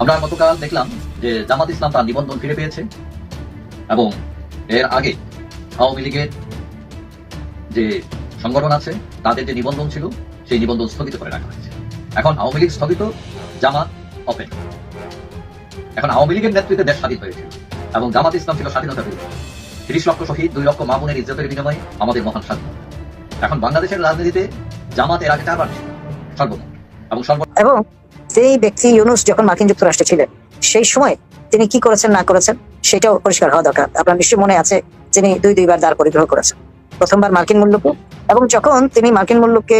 আমরা গতকাল দেখলাম যে জামাত ইসলাম তার নিবন্ধন ফিরে পেয়েছে এবং এর আগে আওয়ামী লীগের যে সংগঠন আছে, তাদের যে নিবন্ধন ছিল, সেই নিবন্ধন স্থগিত করে রাখা হয়েছে। এখন আওয়ামী লীগ স্থগিত, জামাত ওপেন এখন আওয়ামী লীগের নেতৃত্বে দেশ স্বাধীন হয়েছিল এবং জামাত ইসলাম ছিল স্বাধীনতা বিরোধী। তিরিশ লক্ষ শহীদ, দুই লক্ষ মামুনের ইজ্জতের বিনিময়ে আমাদের মহান স্বাধীনতা। এখন বাংলাদেশের রাজনীতিতে জামাত এর আগে চারবার সর্বমোট এবং সর্ব এবং সেই ব্যক্তি ইউনুস যখন মার্কিন যুক্তরাষ্ট্রে ছিলেন সেই সময় তিনি কি করেছেন না করেছেন সেটাও পরিষ্কার হওয়া দরকার। আপনার নিশ্চয়ই মনে আছে তিনি দুই দুইবার দ্বার পরিগ্রহ করেছেন। প্রথমবার মার্কিন মুল্লুককে এবং যখন তিনি মার্কিন মুল্লুককে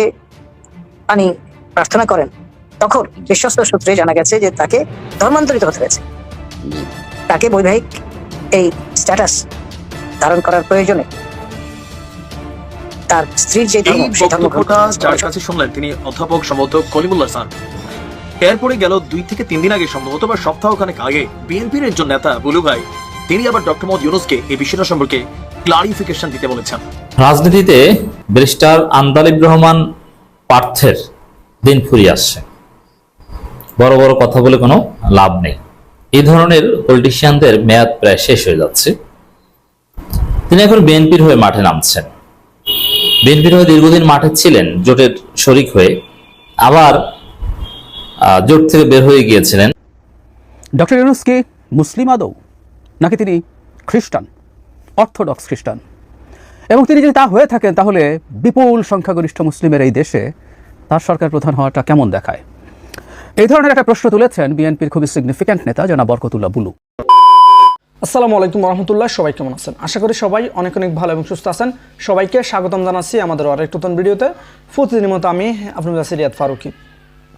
মানে প্রার্থনা করেন তখন বিশ্বস্ত সূত্রে জানা গেছে যে তাকে ধর্মান্তরিত হতে হয়েছে। তাকে বৈবাহিক এই স্ট্যাটাস ধারণ করার প্রয়োজনে তার স্ত্রীর যে ধর্ম সেই ধর্ম শুনলেন তিনি অধ্যাপক সম্ভবত কলিমুল্লাহ স্যার। এরপরে গেল দুই থেকে তিন দিন আগে সম্ভবত বা সপ্তাহখানেক আগে বিএনপির একজন নেতা বুলু ভাই, তিনি আবার ডক্টর মোহাম্মদ ইউনুসকে এই বিষয়টা সম্পর্কে ক্লারিফিকেশন দিতে বলেছেন। রাজনীতিতে ব্যারিস্টার আন্দালিব রহমান পার্থের দিন ফুরিয়ে আসছে। বড় বড় কথা বলে কোনো লাভ নেই। এই ধরনের পলিটিশিয়ানদের মেয়াদ প্রায় শেষ হয়ে যাচ্ছে। তিনি এখন বিএনপির হয়ে মাঠে নামছেন। বিএনপির হয়ে দীর্ঘদিন মাঠে ছিলেন, জোটের শরিক হয়ে। আবার জোট থেকে বের হয়ে গিয়েছিলেন। ডক্টর ইউনুস কি মুসলিম আদৌ? নাকি তিনি খ্রিস্টান? অর্থোডক্স খ্রিস্টান? এবং তিনি যদি তা হয়ে থাকেন তাহলে বিপুল সংখ্যাগরিষ্ঠ মুসলিমের এই দেশে তার সরকার প্রধান হওয়াটা কেমন দেখায়? এই ধরনের একটা প্রশ্ন তুলেছেন বিএনপির খুবই সিগনিফিক্যান্ট নেতা জনাব বরকতুল্লাহ বুলু। আসসালামু আলাইকুম রহমতুল্লাহ সবাই কেমন আছেন? আশা করি সবাই অনেক অনেক ভালো এবং সুস্থ আছেন। সবাইকে স্বাগতম জানাচ্ছি আমাদের আরেক নতুন ভিডিওতে। প্রতিদিনের মতো আমি আপনাদের কাছে রিয়াদ ফারুকি।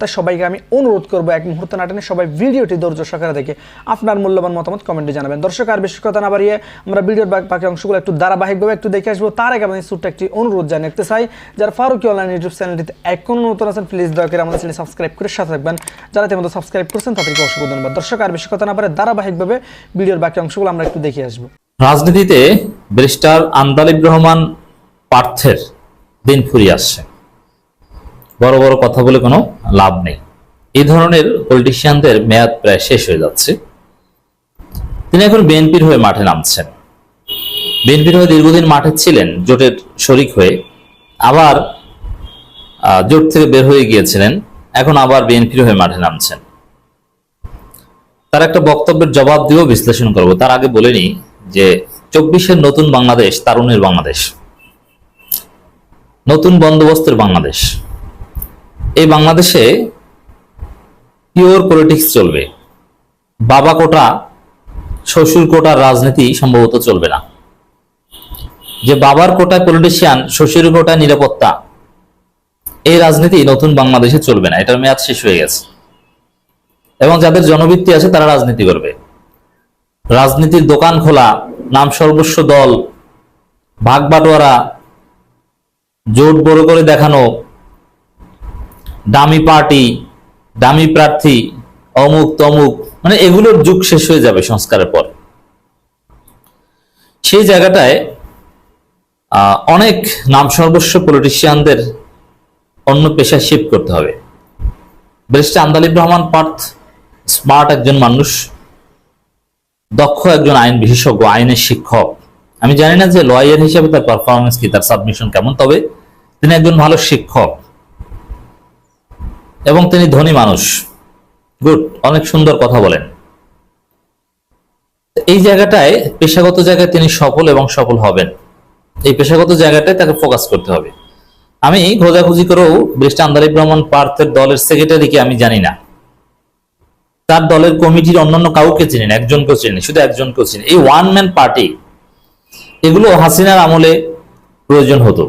তাই সবাইকে আমি অনুরোধ করব এক মুহূর্ত নাটনে সবাই ভিডিওটি ধৈর্য সহকারে দেখে আপনার মূল্যবান মতামত কমেন্টে জানাবেন। দর্শক, আর বেশি কথা না বাড়িয়ে আমরা ভিডিওর বাকি অংশগুলো একটু ধারাবাহিকভাবে একটু দেখে আসব। তার আগে আমাদের ছোট্ট একটি অনুরোধ জানিয়ে চাই, যারা ফারুকি অনলাইন ইউটিউব চ্যানেলটিতে এখনও নতুন আছেন প্লিজ দয়া করে আমাদের চ্যানেল সাবস্ক্রাইব করে সাথে থাকবেন। যারা তেমন সাবস্ক্রাইব করছেন, তাদেরকে অসংখ্য ধন্যবাদ। দর্শক, আর বেশি কথা না পারে ধারাবাহিকভাবে ভিডিওর বাকি অংশগুলো আমরা একটু দেখে আসব। রাজনীতিতে ব্যারিস্টার আন্দালিব রহমান পার্থের দিন ফুরিয়ে আসছে। বড় বড় কথা বলে কোনো লাভ নেই। এই ধরনের পলিটিশিয়ানদের মেয়াদ প্রায় শেষ হয়ে যাচ্ছে। তিনি এখন বিএনপির হয়ে মাঠে নামছেন। বিএনপির হয়ে দীর্ঘদিন মাঠে ছিলেন, জোটের শরিক হয়ে আবার জোট থেকে বের হয়ে গিয়েছিলেন, এখন আবার বিএনপির হয়ে মাঠে নামছেন। তার একটা বক্তব্যের জবাব দিয়েও বিশ্লেষণ করব। তার আগে বলে নিই যে চব্বিশের নতুন বাংলাদেশ তারুণের বাংলাদেশ। নতুন বন্দোবস্তের বাংলাদেশ। এই বাংলাদেশে পিওর পলিটিক্স চলবে। বাবা কোটা, শ্বশুর কোটার রাজনীতি সম্ভবত চলবে না। যে বাবার কোটায় পলিটিশিয়ান শ্বশুর কোটায় নিরাপত্তা, এই রাজনীতি নতুন বাংলাদেশে চলবে না। এটার মেয়াদ শেষ হয়ে গেছে। এবং যাদের জনবৃত্তি আছে, তারা রাজনীতি করবে। রাজনীতির দোকান খোলা, নাম সর্বস্ব দল, ভাগ বাটোয়ারা, জোট বড় করে দেখানো দামি পার্টি, দামি প্রার্থী, অমুক তমুক মানে এগুলোর যুগ শেষ হয়ে যাবে সংস্কারের পর। সেই জায়গাটায় অনেক নাম সর্বস্ব পলিটিশিয়ানদের অন্য পেশায় শিফট করতে হবে। ব্যারিস্টার আন্দালিব রহমান পার্থ স্মার্ট একজন মানুষ, দক্ষ একজন আইন বিশেষজ্ঞ, আইনের শিক্ষক। আমি জানি না যে লয়ার হিসেবে তার পারফরমেন্স কি, তার সাবমিশন কেমন, তবে তিনি একজন ভালো শিক্ষক। এবং তিনি ধনী মানুষ। গুড, অনেক সুন্দর কথা বলেন। এই জায়গাটায়, পেশাগত জায়গায় তিনি সফল এবং সফল হবেন। এই পেশাগত জায়গাটায় তাকে ফোকাস করতে হবে। আমি খোঁজাখুঁজি করেও ব্রিস্টা আন্দারিব রহমান পার্থের দলের সেক্রেটারিকে আমি জানি না। তার দলের কমিটির অন্যান্য কাউকে চিনেন একজনকেও চিনেন শুধু একজনকেও চিনেন এই ওয়ান ম্যান পার্টি এগুলো হাসিনার আমলে প্রয়োজন হতো।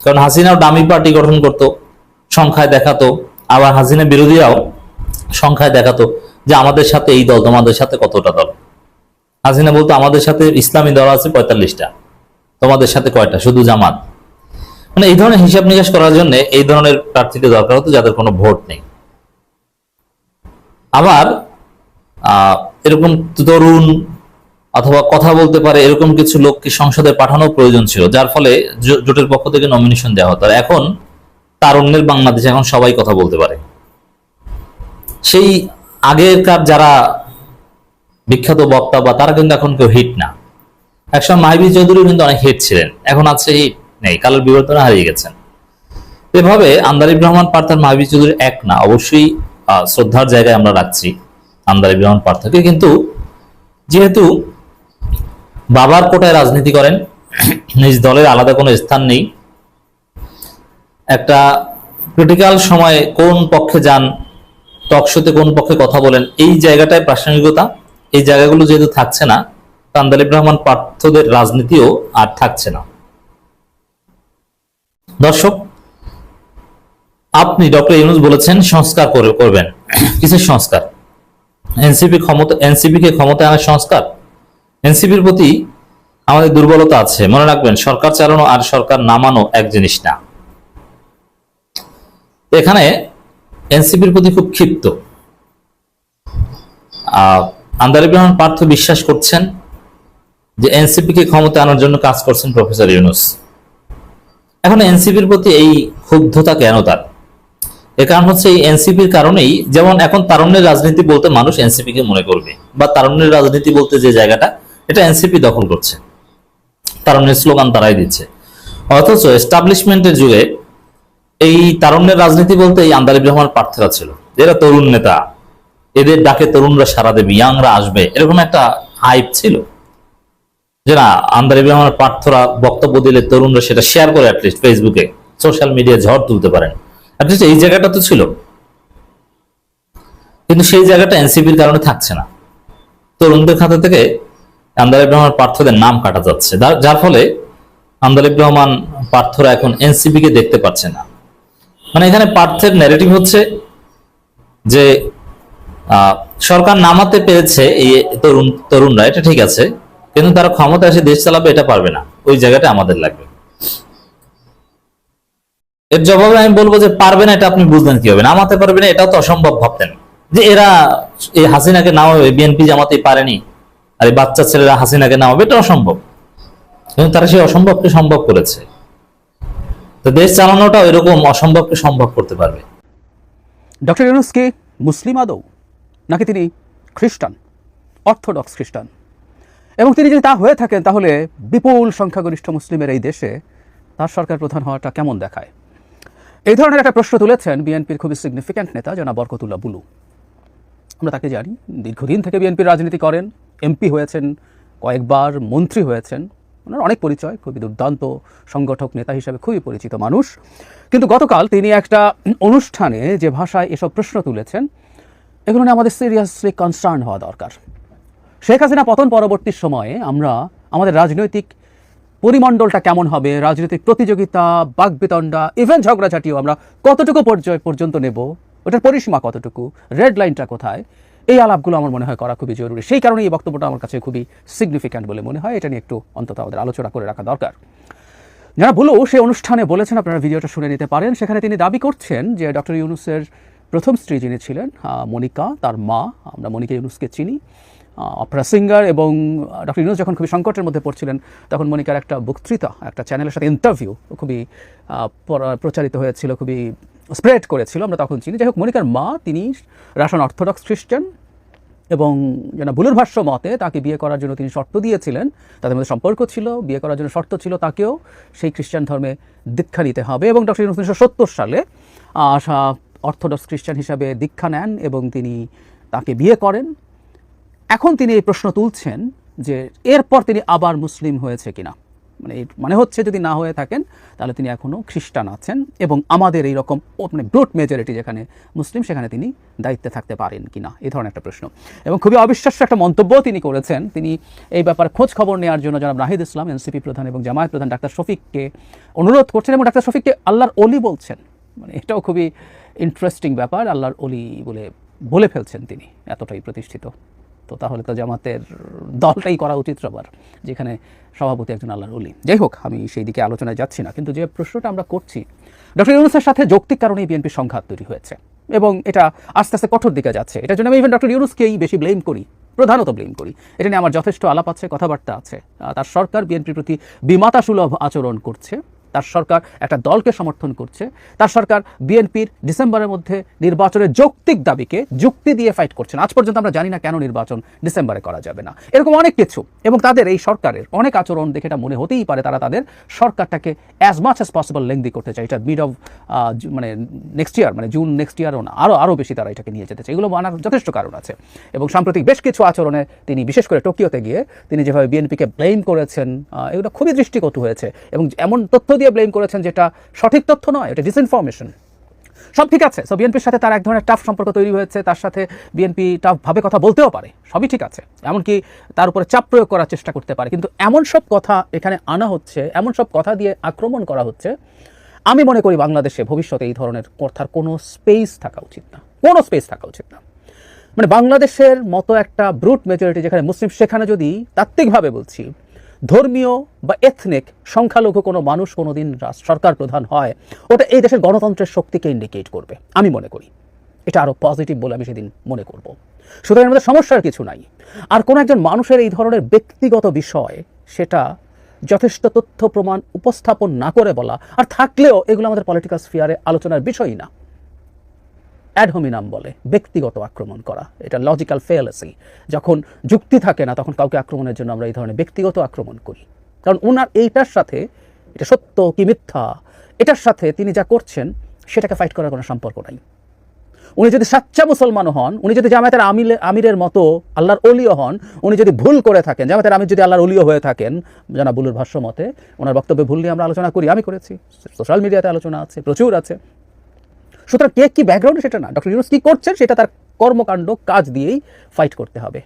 কারণ হাসিনাও ডামি পার্টি গঠন করত, সংখ্যায় দেখাতো। আবার হাসিনা বিরোধীরাও সংখ্যায় দেখাতো যে আমাদের সাথে এই দল, তোমাদের সাথে কতটা দল? হাসিনা বলতো, আমাদের সাথে ইসলামী দল আছে পঁয়তাল্লিশটা, তোমাদের সাথে কয়টা? শুধু জামাত। মানে এই ধরনের হিসাব নিকাশ করার জন্য এই ধরনের প্রার্থীকে দরকার হতো যাদের কোনো ভোট নেই। আবার এরকম তরুণ অথবা কথা বলতে পারে এরকম কিছু লোককে সংসদে পাঠানো প্রয়োজন ছিল, যার ফলে জোটের পক্ষ থেকে নমিনেশন দেওয়া হতো। এখন তারুণ্যের বাংলাদেশে এখন সবাই কথা বলতে পারে। সেই আগেরকার যারা বিখ্যাত বক্তা বা তারা কিন্তু এখন কেউ হিট না। একসময় মাহিবি চৌধুরী কিন্তু অনেক হিট ছিলেন। এখন আছে হিট নেই। কালের বিবর্তনে হারিয়ে গেছেন। এভাবে আন্দারিব রহমান পার্থার মাহিবি চৌধুরী এক না, অবশ্যই শ্রদ্ধার জায়গায় আমরা রাখছি আন্দারিব রহমান পার্থকে। কিন্তু যেহেতু বাবার কোটায় রাজনীতি করেন, নিজ দলের আলাদা কোনো স্থান নেই একটা ক্রিটিক্যাল সময়ে কোন পক্ষে যান, টকশোতে কোন পক্ষে কথা বলেন, এই জায়গাটায় প্রাসঙ্গিকতা, এই জায়গাগুলো যেহেতু থাকছে না তান্দালিব রহমান পার্থদের রাজনীতিও আর থাকছে না। দর্শক, আপনি ডক্টর ইউনুস বলেছেন সংস্কার করে, করবেন। কিসের সংস্কার? এনসিপি ক্ষমতা, এনসিপি কে ক্ষমতায় আনার সংস্কার? এনসিপির প্রতি আমাদের দুর্বলতা আছে। মনে রাখবেন, সরকার চালানো আর সরকার নামানো এক জিনিস না। এখানে এনসিপির প্রতি খুব ক্ষিপ্ত। আন্দারিব রহমান পার্থ বিশ্বাস করছেন যে এনসিপি কে ক্ষমতা আনার জন্য কাজ করছেন প্রফেসর ইউনুস। এখন এনসিপির প্রতি এই ক্ষুব্ধতা কেন তার? এর কারণ হচ্ছে এই এনসিপির কারণেই যেমন এখন তারুণ্যের রাজনীতি বলতে মানুষ এনসিপি কে মনে করবে, বা তারুণ্যের রাজনীতি বলতে যে জায়গাটা, এটা এনসিপি দখল করছে। তারুণ্যের স্লোগান তারাই দিচ্ছে। অথচ এস্টাবলিশমেন্টের যুগে এই তারুণ্যের রাজনীতি বলতে এই আন্দারিব রহমান প্রার্থীরা ছিল। এরা তরুণ নেতা। এদের ডাকে তরুণরা সারা দেবে, ইয়াংরা আসবে। এরকম একটা হাইপ ছিল। যে না, আন্দারিব রহমান প্রার্থরা বক্তব্য দিলে তরুণরা সেটা শেয়ার করে অ্যাটলিস্ট ফেসবুকে সোশ্যাল মিডিয়া ঝড় তুলতে পারেন। অ্যাটলিস্ট এই জায়গাটা তো ছিল। কিন্তু সেই জায়গাটা এনসিপির কারণে থাকছে না। তরুণদের খাতা থেকে আন্দারিব রহমান পার্থদের নাম কাটা যাচ্ছে। যার- যার ফলে আন্দারিব রহমান পার্থরা এখন এনসিপি কে দেখতে পাচ্ছে না। মানে এখানে পার্থের ন্যারেটিভ হচ্ছে যে সরকার নামাতে পেরেছে এই তরুণ, তরুণরা, এটা ঠিক আছে, কিন্তু তারা ক্ষমতা এসে দেশ চালাবে এটা পারবে না। ওই জায়গাটা আমাদের লাগবে। এর জবাবে আমি বলব যে পারবে না, এটা আপনি বুঝলেন কি হবে নামাতে পারবে না, এটাও তো অসম্ভব ভাবতেন। যে এরা এই হাসিনাকে নামাবে বিএনপি জামাতেই পারেনি, আর এই বাচ্চা ছেলেরা হাসিনাকে নামাবে, এটা অসম্ভব। কিন্তু তারা সেই অসম্ভবকে সম্ভব করেছে। তো দেশ চালানোটা এরকম অসম্ভবকে সম্ভব করতে পারবে। ডক্টর ইউনুস কি মুসলিম আদৌ? নাকি তিনি খ্রিস্টান, অর্থোডক্স খ্রিস্টান? এবং তিনি যদি তা হয়ে থাকেন, তাহলে বিপুল সংখ্যাগরিষ্ঠ মুসলিমের এই দেশে তার সরকার প্রধান হওয়াটা কেমন দেখায়? এই ধরনের একটা প্রশ্ন তুলেছেন বিএনপির খুবই সিগনিফিক্যান্ট নেতা জনাব বরকতুল্লাহ বুলু। আমরা তাকে জানি, দীর্ঘদিন থেকে বিএনপির রাজনীতি করেন, এমপি হয়েছেন, কয়েকবার মন্ত্রী হয়েছেন। ওনার অনেক পরিচয়, খুবই দুর্দান্ত সংগঠক, নেতা হিসেবে খুবই পরিচিত মানুষ। কিন্তু গতকাল তিনি একটা অনুষ্ঠানে যে ভাষায় এসব প্রশ্ন তুলেছেন, এগুলো নিয়ে আমাদের সিরিয়াসলি কনসার্ন হওয়া দরকার। শেখ হাসিনা পতন পরবর্তী সময়ে আমরা আমাদের রাজনৈতিক পরিমণ্ডলটা কেমন হবে, রাজনৈতিক প্রতিযোগিতা বাগবিতণ্ডা ইভেন ঝগড়াঝাটিও আমরা কতটুকু পর্যায় পর্যন্ত নেব, ওটার পরিসীমা কতটুকু রেড লাইনটা কোথায় এই আলাপগুলো আমার মনে হয় করা খুবই জরুরি। সেই কারণে এই বক্তব্যটা আমার কাছে খুবই সিগনিফিক্যান্ট বলে মনে হয়। এটা নিয়ে একটু অন্তত আমাদের আলোচনা করে রাখা দরকার। যারা বলো সেই অনুষ্ঠানে বলেছেন, আপনারা ভিডিওটা শুনে নিতে পারেন। সেখানে তিনি দাবি করছেন যে ডক্টর ইউনুসের প্রথম স্ত্রী যিনি ছিলেন মনিকা, তার মা, আমরা মনিকা ইউনুসকে চিনি। অপরা সিঙ্গার এবং ডক্টর ইউনুস যখন খুবই সংকটের মধ্যে পড়ছিলেন, তখন মনিকার একটা বক্তৃতা, একটা চ্যানেলের সাথে ইন্টারভিউ খুবই প্রচারিত হয়েছিল, খুবই স্প্রেড করেছিল, আমরা তখন চিনি। যাই হোক, মনিকার মা, তিনি রাশন অর্থোডক্স খ্রিস্টান এবং যেন বুলুর ভাষ্য মতে তাকে বিয়ে করার জন্য তিনি শর্ত দিয়েছিলেন, তাদের মধ্যে সম্পর্ক ছিল, বিয়ে করার জন্য শর্ত ছিল তাকেও সেই খ্রিস্টান ধর্মে দীক্ষা নিতে হবে এবং ডক্টর উনিশশো সত্তর সালে আশা অর্থোডক্স খ্রিস্টান হিসাবে দীক্ষা নেন এবং তিনি তাকে বিয়ে করেন। এখন তিনি এই প্রশ্ন তুলছেন যে এরপর তিনি আবার মুসলিম হয়েছে কিনা। মানে মানে হচ্ছে যদি না হয়ে থাকেন, তাহলে তিনি এখনও খ্রিস্টান আছেন এবং আমাদের এই রকম মানে ব্রুট মেজরিটি যেখানে মুসলিম, সেখানে তিনি দায়িত্বে থাকতে পারেন কিনা, এই ধরনের একটা প্রশ্ন। এবং খুবই অবিশ্বাস্য একটা মন্তব্য তিনি করেছেন। তিনি এই ব্যাপারে খোঁজ খবর নেওয়ার জন্য জনাব নাহিদ ইসলাম, এনসিপি প্রধান এবং জামায়াত প্রধান ডাক্তার শফিককে অনুরোধ করছেন এবং ডাক্তার শফিককে আল্লাহর অলি বলছেন। মানে এটাও খুবই ইন্টারেস্টিং ব্যাপার, আল্লাহর অলি বলে বলে ফেলছেন তিনি, এতটাই প্রতিষ্ঠিত। তো তাহলে তো জামাতের দলটাই করা উচিত সবার, যেখানে সভাপতি একজন আল্লাহর অলি যাই হোক, আমি সেই দিকে আলোচনায় যাচ্ছি না, কিন্তু যে প্রশ্নটা আমরা করছি, ডক্টর ইউনুসের সাথে যৌক্তিক কারণেই বিএনপির সংঘাত তৈরি হয়েছে, এবং এটা আস্তে আস্তে কঠোর দিকে যাচ্ছে। এটার জন্য আমি ইভেন ডক্টর ইউনুসকেই বেশি ব্লেম করি, প্রধানত ব্লেম করি। এটা নিয়ে আমার যথেষ্ট আলাপ আছে, কথাবার্তা আছে। তার সরকার বিএনপির প্রতি বিমাতা সুলভ আচরণ করছে। তার সরকার একটা দলকে সমর্থন করছে। তার সরকার বিএনপির ডিসেম্বরের মধ্যে নির্বাচনের যৌক্তিক দাবিকে যুক্তি দিয়ে ফাইট করছেন। আজ পর্যন্ত আমরা জানি না কেন নির্বাচন ডিসেম্বরে করা যাবে না। এরকম অনেক কিছু। এবং তাদের এই সরকারের অনেক আচরণ দেখে এটা মনে হতেই পারে, তারা তাদের সরকারটাকে as much as possible lengthy করতে চায়। এটা মিড অফ মানে নেক্সট ইয়ার মানে জুন নেক্সট ইয়ারও না আরও আরও বেশি তারা এটাকে নিয়ে যেতে চায়। এগুলো মানার যথেষ্ট কারণ আছে। এবং সাম্প্রতিক বেশ কিছু আচরণে তিনি বিশেষ করে টোকিওতে গিয়ে তিনি যেভাবে বিএনপিকে ব্লেম করেছেন এগুলো খুবই দৃষ্টিকটু হয়েছে। এবং এমন তথ্য দিয়ে ব্লেম করেছেন যেটা সঠিক তথ্য নয়, এটা ডিসইনফরমেশন সব ঠিক আছে সো বিএনপির সাথে তার এক ধরনের টাফ সম্পর্ক তৈরি হয়েছে, তার সাথে বিএনপি টাফভাবে কথা বলতেও পারে, সবই ঠিক আছে, এমনকি তার উপরে চাপ প্রয়োগ করার চেষ্টা করতে পারে, কিন্তু এমন সব কথা এখানে আনা হচ্ছে, এমন সব কথা দিয়ে আক্রমণ করা হচ্ছে, আমি মনে করি বাংলাদেশে ভবিষ্যতে এই ধরনের কথার কোনো স্পেস থাকা উচিত না, কোনো স্পেস থাকা উচিত না। মানে বাংলাদেশের মতো একটা ব্রুট মেজরিটি যেখানে মুসলিম, সেখানে যদি তাত্ত্বিকভাবে বলছি ধর্মীয় বা এথনিক সংখ্যালঘু কোনো মানুষ কোনোদিন রাস- সরকার প্রধান হয়, ওটা এই দেশের গণতন্ত্রের শক্তিকে ইন্ডিকেট করবে। আমি মনে করি। এটা আরও পজিটিভ বলে আমি সেদিন মনে করব। সুতরাং মধ্যে সমস্যার কিছু নাই। আর কোনো একজন মানুষের এই ধরনের ব্যক্তিগত বিষয়, সেটা যথেষ্ট তথ্য প্রমাণ উপস্থাপন না করে বলা, আর থাকলেও এগুলো আমাদের পলিটিক্যাল স্ফিয়ারে আলোচনার বিষয়ই না। অ্যাডহোমিনাম বলে, ব্যক্তিগত আক্রমণ করা। এটা লজিক্যাল ফেয়ালেসি যখন যুক্তি থাকে না, তখন কাউকে আক্রমণের জন্য আমরা এই ধরনের ব্যক্তিগত আক্রমণ করি। কারণ ওনার এইটার সাথে, এটা সত্য কি মিথ্যা, এটার সাথে তিনি যা করছেন, সেটাকে ফাইট করার কোনো সম্পর্ক নাই। উনি যদি সাচ্চা মুসলমানও হন, উনি যদি জামায়াতের আমিলে, আমিরের মতো আল্লাহর অলিও হন, উনি যদি ভুল করে থাকেন, জামায়াতের আমির যদি আল্লাহর অলিও হয়ে থাকেন জানা বুলুর ভাষ্য মতে, ওনার বক্তব্যে ভুল নিয়ে আমরা আলোচনা করি, আমি করেছি। সোশ্যাল মিডিয়াতে আলোচনা আছে, প্রচুর আছে। সুতরাং কে কি ব্যাকগ্রাউন্ড সেটা না ডক্টর ইউনুস কি করছেন সেটা তার কর্মকাণ্ড, কাজ দিয়েই ফাইট করতে হবে।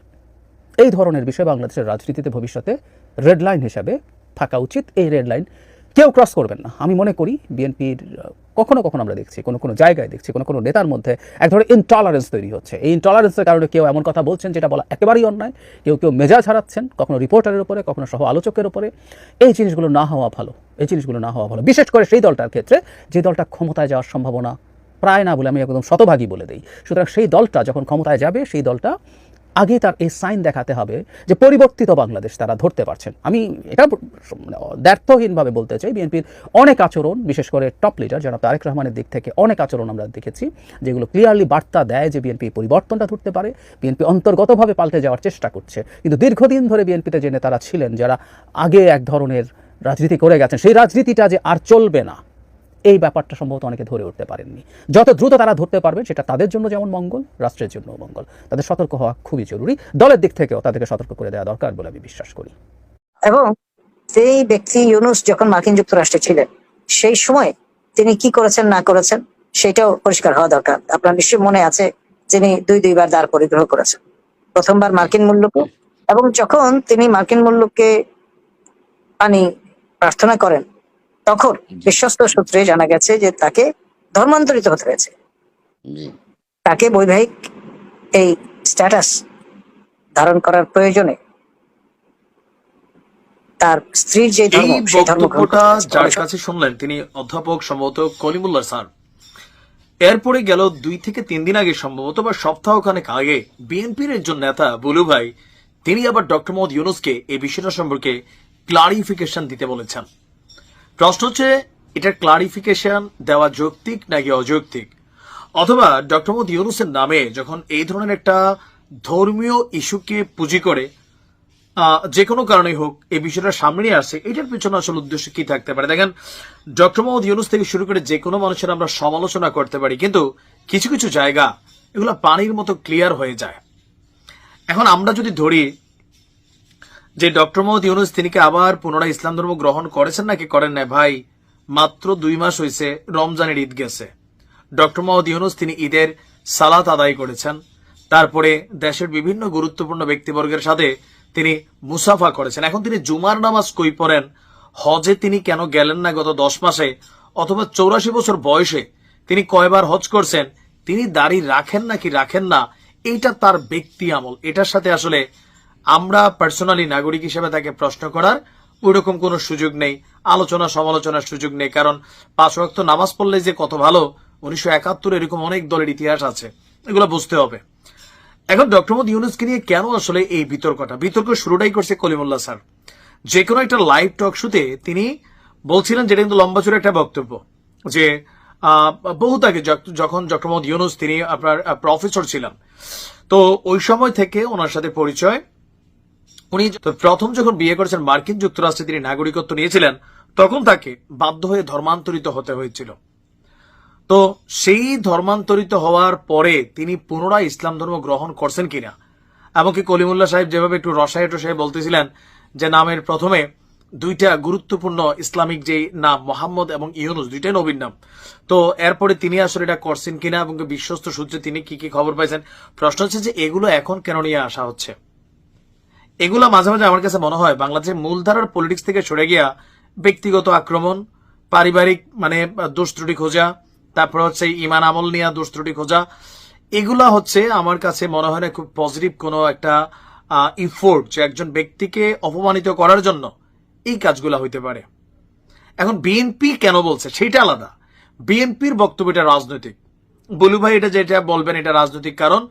এই ধরনের বিষয় বাংলাদেশের রাজনীতিতে ভবিষ্যতে রেড লাইন হিসাবে থাকা উচিত। এই রেড লাইন কেউ ক্রস করবেন না। আমি মনে করি বিএনপির কখনো কখনো আমরা দেখছি, কোনো কোনো জায়গায় দেখছি, কোনো কোনো নেতার মধ্যে এক ধরনের ইনটলারেন্স তৈরি হচ্ছে। এই ইনটলারেন্সের কারণে কেউ এমন কথা বলছেন যেটা বলা একেবারেই অন্যায়। কেউ কেউ মেজাজ হারাচ্ছেন, কখনো রিপোর্টারের উপরে, কখনো সহ আলোচকের উপরে। এই জিনিসগুলো না হওয়া ভালো। এই জিনিসগুলো না হওয়া ভালো। বিশেষ করে সেই দলটার ক্ষেত্রে যে দলটা ক্ষমতায় যাওয়ার সম্ভাবনা প্রায় না বলে আমি একদম শতভাগী বলে দিই। সুতরাং সেই দলটা যখন ক্ষমতায় যাবে, সেই দলটা আগে তার এই সাইন দেখাতে হবে যে পরিবর্তিত বাংলাদেশ তারা ধরতে পারছেন। আমি এটা দ্ব্যর্থহীনভাবে বলতে চাই, বিএনপির অনেক আচরণ, বিশেষ করে টপ লিডার জনাব তারেক রহমানের দিক থেকে অনেক আচরণ আমরা দেখেছি, যেগুলো ক্লিয়ারলি বার্তা দেয় যে বিএনপি পরিবর্তনটা ধরতে পারে, বিএনপি অন্তর্গতভাবে পাল্টে যাওয়ার চেষ্টা করছে। কিন্তু দীর্ঘদিন ধরে বিএনপিতে যে নেতারা ছিলেন, যারা আগে এক ধরনের রাজনীতি করে গেছেন, সেই রাজনীতিটা যে আর চলবে না এই ব্যাপারটা সম্ভবত অনেকে ধরে উঠতে পারেননি। যত দ্রুত তারা ধরতে পারবে, সেটা তাদের জন্য যেমন মঙ্গল, রাষ্ট্রের জন্য মঙ্গল। তাদের সতর্ক হওয়া খুবই জরুরি। দলের দিক থেকেও তাদেরকে সতর্ক করে দেওয়া দরকার বলে আমি বিশ্বাস করি। এবং সেই ব্যক্তি ইউনুস যখন মার্কিন যুক্তরাষ্ট্রে ছিলেন, সেই সময় তিনি কি করেছেন, না করেছেন, সেটাও পরিষ্কার হওয়া দরকার। আপনার নিশ্চয়ই মনে আছে তিনি দুই, দুইবার দ্বার পরিগ্রহ করেছেন। প্রথমবার মার্কিন মূল্যকে এবং যখন তিনি মার্কিন মূল্যকে পানি প্রার্থনা করেন তখন বিশ্বস্ত সূত্রে জানা গেছে যে তাকে ধর্মান্তরিত হতে হয়েছে। তাকে বৈবাহিক এই স্ট্যাটাস ধারণ করার প্রয়োজনে তার স্ত্রীর যে ধর্ম সেই যার কাছে শুনলেন তিনি অধ্যাপক সম্ভবত কলিমুল্লাহ স্যার। এরপরে গেল দুই থেকে তিন দিন আগে সম্ভবত বা সপ্তাহখানেক আগে বিএনপির একজন নেতা বুলু ভাই তিনি আবার ডক্টর মোহাম্মদ ইউনুসকে এই বিষয়টা সম্পর্কে ক্লারিফিকেশন দিতে বলেছেন। প্রশ্ন হচ্ছে, এটার ক্লারিফিকেশন দেওয়া যৌক্তিক নাকি অযৌক্তিক? অথবা ডক্টর মোহাম্মদ ইউনুসের নামে যখন এই ধরনের একটা ধর্মীয় ইস্যুকে পুঁজি করে যে কোনো কারণেই হোক, এই বিষয়টা সামনে আসছে এটার পিছনে আসলে উদ্দেশ্য কি থাকতে পারে? দেখেন, ডক্টর মোহাম্মদ ইউনুস থেকে শুরু করে যে কোনো মানুষের আমরা সমালোচনা করতে পারি, কিন্তু কিছু কিছু জায়গা এগুলো পানির মতো ক্লিয়ার হয়ে যায়। এখন আমরা যদি ধরি যে ডক্টর মোহাম্মদ ইউনুস তিনি কি আবার পুনরায় ইসলাম ধর্ম গ্রহণ করেছেন নাকি করেন না ভাই, মাত্র দুই মাস হয়েছে রমজানের ঈদ গেছে। ডক্টর মোহাম্মদ ইউনুস তিনি ঈদের সালাত আদায় করেছেন। তারপরে দেশের বিভিন্ন গুরুত্বপূর্ণ ব্যক্তিবর্গের সাথে তিনি মুসাফা করেছেন। এখন তিনি জুমার নামাজ কই পড়েন? হজে তিনি কেন গেলেন না গত দশ মাসে? অথবা চৌরাশি বছর বয়সে তিনি কয়বার হজ করছেন? তিনি দাড়ি রাখেন নাকি রাখেন না? এইটা তার ব্যক্তি আমল। এটার সাথে আসলে আমরা পার্সোনালি নাগরিক হিসেবে তাকে প্রশ্ন করার ওইরকম কোনো সুযোগ নেই, আলোচনা সমালোচনার সুযোগ নেই, কারণ পাঁচ ওয়াক্ত নামাজ পড়লে যে কত ভালো, উনিশশো একাত্তর এরকম অনেক দলের ইতিহাস আছে, এগুলো বুঝতে হবে। এখন ডক্টর মোহাম্মদ ইউনুসকে নিয়ে কেন আসলে এই বিতর্কটা? বিতর্ক শুরুটাই করছে কলিমুল্লাহ স্যার। যে কোনো একটা লাইভ টক শুতে তিনি বলছিলেন যেটা কিন্তু লম্বা চূড়া একটা বক্তব্য, যে বহুত আগে যখন ডক্টর মোহাম্মদ ইউনুস তিনি আপনার প্রফেসর ছিলেন, তো ওই সময় থেকে ওনার সাথে পরিচয় উনি প্রথম যখন বিয়ে করেছেন মার্কিন যুক্তরাষ্ট্রে তিনি নাগরিকত্ব নিয়েছিলেন, তখন তাকে বাধ্য হয়ে ধর্মান্তরিত হতে হয়েছিল। তো সেই ধর্মান্তরিত হওয়ার পরে তিনি পুনরায় ইসলাম ধর্ম গ্রহণ করছেন কিনা? এমনকি কলিমুল্লাহ সাহেব যেভাবে একটু রসায় টসায় বলতেছিলেন যে নামের প্রথমে দুইটা গুরুত্বপূর্ণ ইসলামিক যে নাম, মোহাম্মদ এবং ইউনুস, দুইটাই নবীর নাম। তো এরপরে তিনি আসলে এটা করছেন কিনা এবং বিশ্বস্ত সূত্রে তিনি কি কি খবর পাইছেন? প্রশ্ন হচ্ছে যে এগুলো এখন কেন নিয়ে আসা হচ্ছে? এগুলা মাঝে মাঝে আমার কাছে মনে হয় বাংলাদেশের মূলধারার পলিটিক্স থেকে সরে গিয়া ব্যক্তিগত আক্রমণ, পারিবারিক মানে দোষ ত্রুটি খোঁজা, তারপর হচ্ছে ইমান আমল নিয়ে দোষ ত্রুটি খোঁজা, এগুলা হচ্ছে আমার কাছে মনে হয় না খুব পজিটিভ কোনো একটা ইফোর্ট যে একজন ব্যক্তিকে অপমানিত করার জন্য এই কাজগুলা হইতে পারে। এখন বিএনপি কেন বলছে? সেটা আলাদা। বিএনপির বক্তব্যটা রাজনৈতিক। বলু ভাই, এটা যেটা বলবেন এটা রাজনৈতিক কারণ।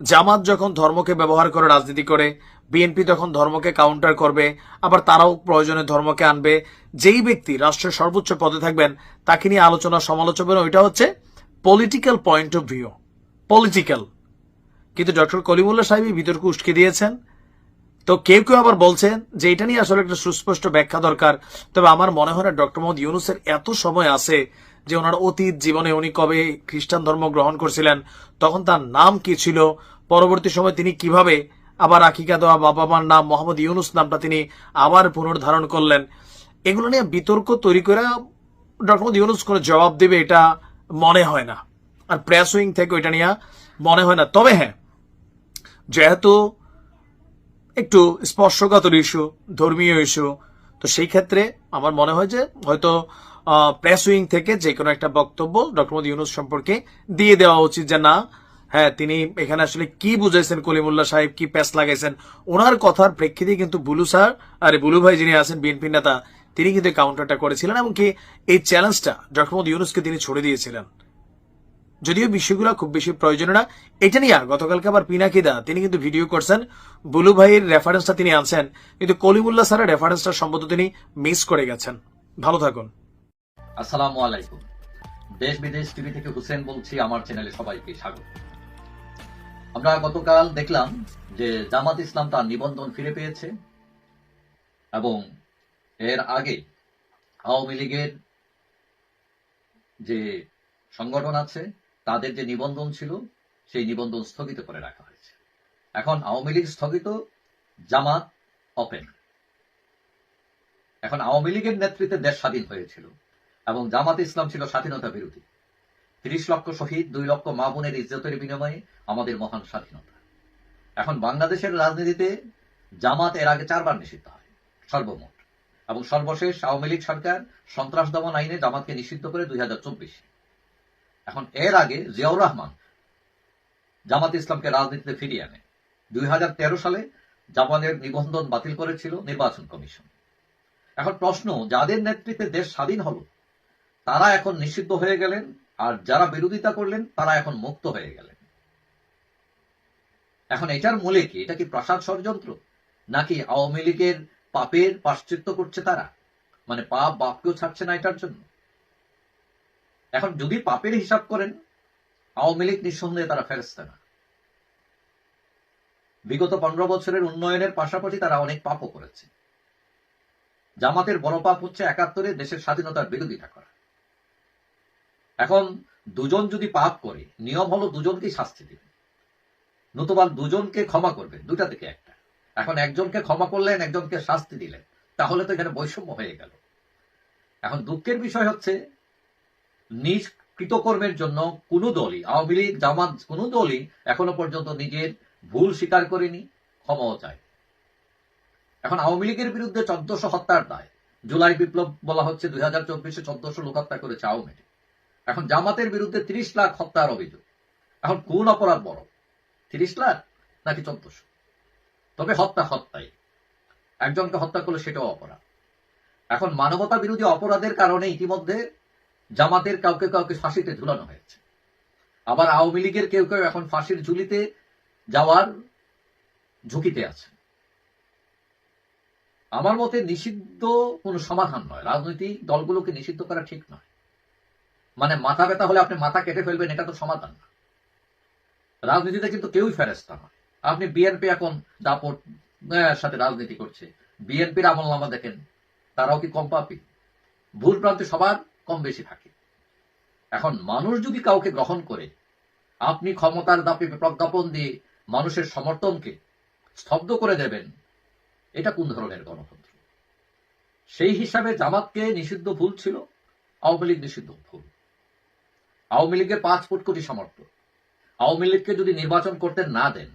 জামাত যখন ধর্মকে ব্যবহার করে, রাজনীতি করে বিএনপি তখন ধর্মকে কাউন্টার করবে, আবার তারাও প্রয়োজনে ধর্মকে আনবে। যেই ব্যক্তি রাষ্ট্রের সর্বোচ্চ পদে থাকবেন, তাকে নিয়ে আলোচনা সমালোচনা ওইটা হচ্ছে political point of view political কিন্তু ডক্টর কলিমুল্লাহ সাহেব এই বিতর্ক উস্কে দিয়েছেন। তো কেউ কেউ আবার বলছেন যে এটা নিয়ে আসলে একটা সুস্পষ্ট ব্যাখ্যা দরকার। তবে আমার মনে হয় না ডক্টর মোহাম্মদ ইউনুসের এত সময় আছে যে ওনার অতীত জীবনে উনি কবে খ্রিস্টান ধর্ম গ্রহণ করছিলেন, তখন তার নাম কি ছিল, পরবর্তী সময় তিনি কীভাবে আবার আকিকা দেওয়া বাবা মার নাম মোহাম্মদ ইউনুস নামটা তিনি আবার পুনর্ধারণ করলেন। এগুলো নিয়ে বিতর্ক তৈরি করে ডক্টর মোহাম্মদ ইউনুস কোনো জবাব দেবে এটা মনে হয় না। আর প্রেস উইং থেকে ওইটা নিয়ে মনে হয় না। তবে হ্যাঁ যেহেতু একটু স্পর্শকাতর ইস্যু, ধর্মীয় ইস্যু, তো সেই ক্ষেত্রে আমার মনে হয় যে হয়তো প্রেস উইং থেকে যে কোনো একটা বক্তব্য ডক্টর মোদী ইউনুস সম্পর্কে দিয়ে দেওয়া উচিত যে না হ্যাঁ তিনি এখানে আসলে কি বুঝাইছেন কলিমুল্লাহ সাহেব? কি প্যাস লাগাইছেন? ওনার কথার প্রেক্ষিতে কিন্তু বুলু স্যার, আরে বুলু ভাই যিনি আছেন, বিএনপি নেতা, তিনি কিন্তু কাউন্টারটা করেছিলেন এমনকি এই চ্যালেঞ্জটা ডক্টর মোদী ইউনুসকে তিনি ছড়ে দিয়েছিলেন। যদিও বিষয়গুলো খুব বেশি প্রয়োজন না, এটা নিয়ে গতকালকে আবার পিনাকিদা, তিনি কিন্তু ভিডিও করছেন, বুলু ভাইয়ের রেফারেন্সটা তিনি আনছেন, কিন্তু কলিমুল্লাহ স্যারের রেফারেন্সটা সম্ভবত তিনি মিস করে গেছেন। ভালো থাকুন। আসসালামু আলাইকুম। দেশ বিদেশ টিভি থেকে হুসেন বলছি, আমার চ্যানেলে সবাইকে স্বাগত। আমরা গতকাল দেখলাম যে জামাত ইসলাম তার নিবন্ধন ফিরে পেয়েছে এবং এর আগে আওয়ামী লীগের যে সংগঠন আছে, তাদের যে নিবন্ধন ছিল, সেই নিবন্ধন স্থগিত করে রাখা হয়েছে। এখন আওয়ামী লীগ স্থগিত, জামাত ওপেন এখন আওয়ামী লীগের নেতৃত্বে দেশ স্বাধীন হয়েছিল এবং জামাত ইসলাম ছিল স্বাধীনতা বিরোধী। তিরিশ লক্ষ শহীদ, দুই লক্ষ মা বোনের ইজ্জতের বিনিময়ে আমাদের মহান স্বাধীনতা। এখন বাংলাদেশের রাজনীতিতে জামাত এর আগে চারবার নিষিদ্ধ হয়, সর্বমোট। এবং সর্বশেষ আওয়ামী লীগ সরকার সন্ত্রাস দমন আইনে জামাতকে নিষিদ্ধ করে দুই এখন এর আগে জিয়াউর রহমান জামাত ইসলামকে রাজনীতিতে ফিরিয়ে আনে। দুই হাজার তেরো সালে জামানের নিবন্ধন বাতিল করেছিল নির্বাচন কমিশন। এখন প্রশ্ন, যাদের নেতৃত্বে দেশ স্বাধীন হলো, তারা এখন নিষিদ্ধ হয়ে গেলেন আর যারা বিরোধিতা করলেন, তারা এখন মুক্ত হয়ে গেলেন। এখন এটার মূলে কি? এটা কি প্রাসাদ ষড়যন্ত্র? নাকি আওয়ামী লীগের পাপের পাশ্চিত্য করছে তারা? মানে পাপ বাপকেও ছাড়ছে না এটার জন্য। এখন যদি পাপের হিসাব করেন, আওয়ামী লীগ নিঃসন্দেহে তারা ফেরস্তে না। বিগত পনেরো বছরের উন্নয়নের পাশাপাশি তারা অনেক পাপও করেছে। জামাতের বড় পাপ হচ্ছে একাত্তরে দেশের স্বাধীনতার বিরোধিতা করা। এখন দুজন যদি পাপ করে, নিয়ম হলো দুজনকেই শাস্তি দেবে। নতুবা দুজনকে ক্ষমা করবেন দুটা থেকে একটা। এখন একজনকে ক্ষমা করলেন, একজনকে শাস্তি দিলেন, তাহলে তো এখানে বৈষম্য হয়ে গেল। এখন দুঃখের বিষয় হচ্ছে নিজ কৃতকর্মের জন্য কোনো দলই, আওয়ামী লীগ, জামাত, কোনো দলই এখনও পর্যন্ত নিজের ভুল স্বীকার করেনি, ক্ষমাও চায় এখন আওয়ামী লীগের বিরুদ্ধে চোদ্দশো হত্যার দায়, জুলাই বিপ্লব বলা হচ্ছে, দুই হাজার চব্বিশে চোদ্দশো লোক হত্যা করেছে আওয়ামী লীগ। এখন জামাতের বিরুদ্ধে তিরিশ লাখ হত্যার অভিযোগ। এখন কোন অপরাধ বড়? তিরিশ লাখ নাকি চোদ্দশো? তবে হত্যা হত্যাই। একজনকে হত্যা করলে সেটাও অপরাধ। এখন মানবতা বিরোধী অপরাধের কারণে ইতিমধ্যে জামাতের কাউকে কাউকে ফাঁসিতে ঝুলানো হয়েছে। আবার আওয়ামী লীগের কেউ কেউ এখন ফাঁসির ঝুলিতে যাওয়ার ঝুঁকিতে আছে। আমার মতে নিষিদ্ধ কোনো সমাধান নয়। রাজনৈতিক দলগুলোকে নিষিদ্ধ করা ঠিক নয়। মানে মাথা ব্যথা হলে আপনি মাথা কেটে ফেলবেন, এটা তো সমাধান। না রাজনীতিতে কিন্তু কেউই ফেরেস্তা নয় আপনি বিএনপি এখন দাপট সাথে রাজনীতি করছে। বিএনপির আমল নামা দেখেন, তারাও কি কম পাপি? ভুল প্রান্তে সবার কম বেশি থাকে। এখন মানুষ যদি কাউকে গ্রহণ করে, আপনি ক্ষমতার দাপে প্রজ্ঞাপন দিয়ে মানুষের সমর্থনকে স্তব্ধ করে দেবেন, এটা কোন ধরনের গণতন্ত্র? সেই হিসাবে জামাতকে নিষিদ্ধ ভুল ছিল, আওয়ামী লীগ নিষিদ্ধ ভুল। আওয়ামী লীগের পাঁচ ফুট কোটি সমর্থক। আওয়ামী লীগকে যদি নির্বাচন করতে না দেন,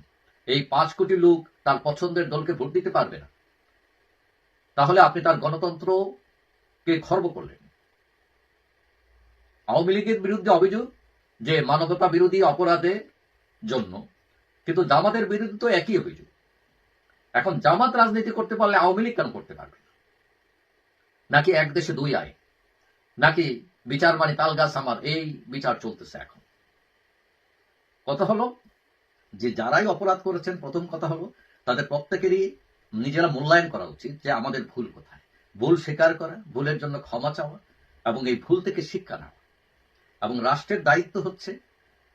এই পাঁচ কোটি লোক তার পছন্দের দলকে ভোট দিতে পারবে না। তাহলে আপনি তার গণতন্ত্রকে খর্ব করলেন। আওয়ামী লীগের বিরুদ্ধে অভিযোগ যে মানবতা বিরোধী অপরাধের জন্য, কিন্তু জামাতের বিরুদ্ধে তো একই অভিযোগ। এখন জামাত রাজনীতি করতে পারলে আওয়ামী লীগ কেন করতে পারবে নাকি এক দেশে দুই আয় নাকি বিচার মানে তাল গাছ আমার, এই বিচার চলতেছে এখন। কথা হলো, যে যারাই অপরাধ করেছেন, প্রথম কথা হলো, তাদের প্রত্যেকেরই নিজেরা মূল্যায়ন করা উচিত যে আমাদের ভুল কোথায়। ভুল স্বীকার করা, ভুলের জন্য ক্ষমা চাওয়া এবং এই ভুল থেকে শিক্ষা নেওয়া। এবং রাষ্ট্রের দায়িত্ব হচ্ছে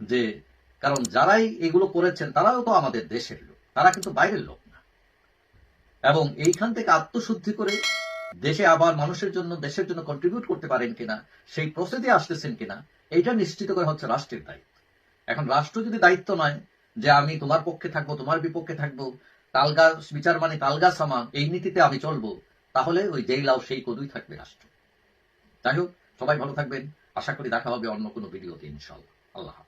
যে, কারণ যারাই এগুলো করেছেন, তারাও তো আমাদের দেশের লোক, তারা কিন্তু বাইরের লোক না। এবং এইখান থেকে আত্মশুদ্ধি করে দেশে আবার মানুষের জন্য, দেশের জন্য কন্ট্রিবিউট করতে পারেন কিনা, সেই প্রস্তুতি আসতেছেন কিনা, এইটা নিশ্চিত করে হচ্ছে রাষ্ট্রের দায়িত্ব। এখন রাষ্ট্র যদি দায়িত্ব নয় যে আমি তোমার পক্ষে থাকব, তোমার বিপক্ষে থাকব তালগাছ বিচার মানে তালগাছ সামা এই নীতিতে আমি চলবো, তাহলে ওই যেই লাও সেই কদুই থাকবে রাষ্ট্র। যাই হোক, সবাই ভালো থাকবেন। আশা করি দেখা হবে অন্য কোনো ভিডিওতে ইনশাল্লাহ আল্লাহ